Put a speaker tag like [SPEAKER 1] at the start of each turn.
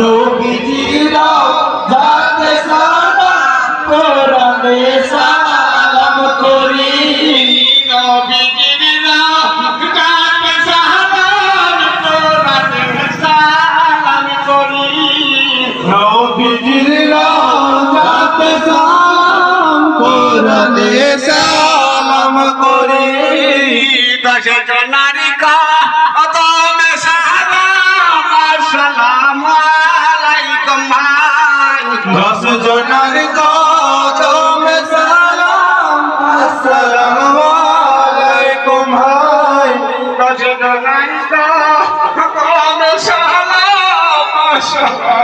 [SPEAKER 1] নবীজিরাও যাতে সারা কোরআনে সালাম করি।
[SPEAKER 2] নবীজিরাও যাতে সারা কোরআনে সালাম করি।
[SPEAKER 1] নবীজিরাও যাতে সালাম কোরআনে সালাম করি।
[SPEAKER 2] দশ জনা সহ